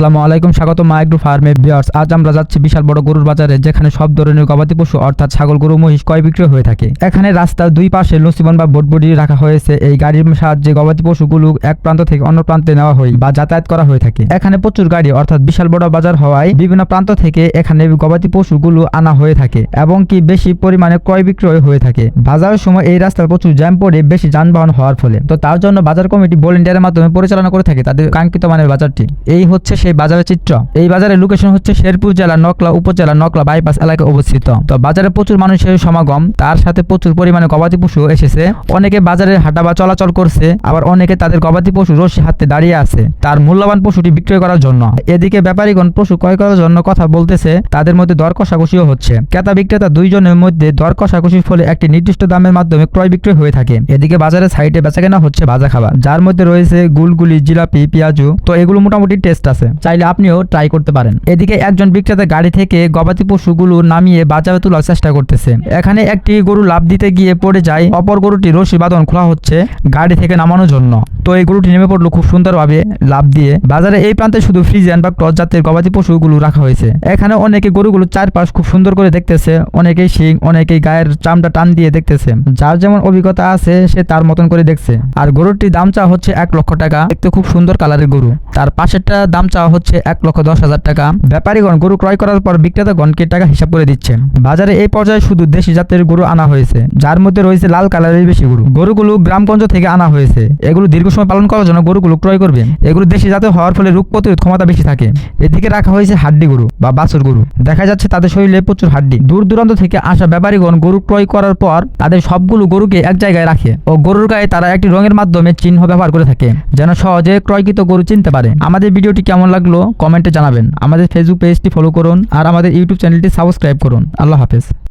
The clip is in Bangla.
আসসালামু আলাইকুম, স্বাগত মাইগ্রো ফার্মে বিয়ার্স আজ আমরা যাচ্ছি বিশাল বড় গরুর বাজারে, যেখানে সব ধরনের গবাদি পশু, অর্থাৎ ছাগল, গরু, মহিষ ক্রয় বিক্রয় হয়ে থাকে। এখানে রাস্তার দুই পাশে লসিবন বা বোটবডি রাখা হয়েছে। এই গাড়ির সাহায্যে গবাদি পশুগুলো এক প্রান্ত থেকে অন্য প্রান্তে নেওয়া হয় বা যাতায়াত করা হয়ে থাকে। এখানে প্রচুর গাড়ি, অর্থাৎ বিশাল বড় বাজার হওয়ায় বিভিন্ন প্রান্ত থেকে এখানে গবাদি পশুগুলো আনা হয়ে থাকে এবং কি বেশি পরিমাণে ক্রয় বিক্রয় হয়ে থাকে। বাজারের সময় এই রাস্তার প্রচুর জ্যাম পড়ে বেশি যানবাহন হওয়ার ফলে। তো তার জন্য বাজার কমিটি ভলেন্টিয়ারের মাধ্যমে পরিচালনা করে থাকে তাদের কাঙ্ক্ষিত মানের বাজারটি। এই হচ্ছে সেই বাজারের চিত্র। এই বাজারের লোকেশন হচ্ছে শেরপুর জেলা নকলা উপজেলা নকলা বাইপাস এলাকায় অবস্থিত। তো বাজারে প্রচুর মানুষের সমাগম, তার সাথে প্রচুর পরিমাণে গবাদি পশু এসেছে। অনেকে বাজারে হাঁটা বা চলাচল করছে, আবার অনেকে তাদের গবাদি পশু রশি হাতে দাঁড়িয়ে আছে। তার মূল্যবান পশুটি বিক্রয় করার জন্য। এদিকে ব্যাপারীগণ পশু ক্রয় করার জন্য কথা বলতেছে, তাদের মধ্যে দর কষাকষিও হচ্ছে। ক্রেতা বিক্রেতা দুইজনের মধ্যে দর কষাকষির ফলে একটি নির্দিষ্ট দামের মাধ্যমে ক্রয় বিক্রয় হয়ে থাকে। এদিকে বাজারের সাইডে বেচাকেনা হচ্ছে ভাজা খাবার। যার মধ্যে রয়েছে গুলগুলি, জিলাপি, পেঁয়াজু, তো এগুলো মোটামুটি টেস্ট আছে। চাইলে আপনিও ট্রাই করতে পারেন। এদিকে একজন বিক্রেতা গাড়ি থেকে গবাদি পশুগুলো নামিয়ে বাজারে তোলার চেষ্টা করতেছে। এখানে একটি গরু লাভ দিতে গিয়ে পড়ে যায়। অপর গরুটি রশি বাঁধন খোলা হচ্ছে গাড়ি থেকে নামানোর জন্য। তো এই গরুটি নেমে পড়ল খুব সুন্দরভাবে লাভ দিয়ে। বাজারে এই প্রান্তে শুধু ফ্রিজিয়ান বা ক্রস জাতের গবাদি পশুগুলো রাখা হয়েছে। এখানে অনেকে গরুগুলো চারপাশ খুব সুন্দর করে দেখতেছে, অনেকেই শিং, অনেকেই গায়ের চামটা টান দিয়ে দেখতেছে। যার যেমন অভিজ্ঞতা আছে, সে তার মতন করে দেখছে। আর গরুটির দাম চাওয়া হচ্ছে এক লক্ষ টাকা। দেখতে খুব সুন্দর কালারের গরু। তার পাশেরটা দাম চাওয়া হচ্ছে এক লক্ষ দশ হাজার টাকা। ব্যাপারীগণ গরু ক্রয় করার পর বিক্রেতাগণকে টাকা হিসাব করে দিচ্ছে বাজারে এই পর্যায়ে শুধু দেশি জাতের গরু আনা হয়েছে। যার মধ্যে রয়েছে লাল কালারের বেশি গরু। গরুগুলো গ্রামগঞ্জ থেকে আনা হয়েছে। এগুলো দীর্ঘ সময় পালন করার জন্য গরুগুলো ক্রয় করবে এগুলো দেশি জাতের হওয়ার ফলে রোগ প্রতিরোধ ক্ষমতা বেশি থাকে। এদিকে রাখা হয়েছে হাড্ডি গরু বা বাছুর গরু। দেখা যাচ্ছে তাদের শরীরে প্রচুর হাড্ডি। দূর দূরান্ত থেকে আসা ব্যাপারীগণ গরু ক্রয় করার পর তাদের সবগুলো গরুকে এক জায়গায় রাখে ও গরুর গায়ে তারা একটি রঙের মাধ্যমে চিহ্ন ব্যবহার করে থাকে, যেন সহজে ক্রয়কৃত গরু চিনতে পারে। আমাদের ভিডিওটি কেমন লাগল কমেন্টে জানাবেন। আমাদের ফেসবুক পেজটি ফলো করুন আর আমাদের ইউটিউব চ্যানেলটি সাবস্ক্রাইব করুন। আল্লাহ হাফেজ।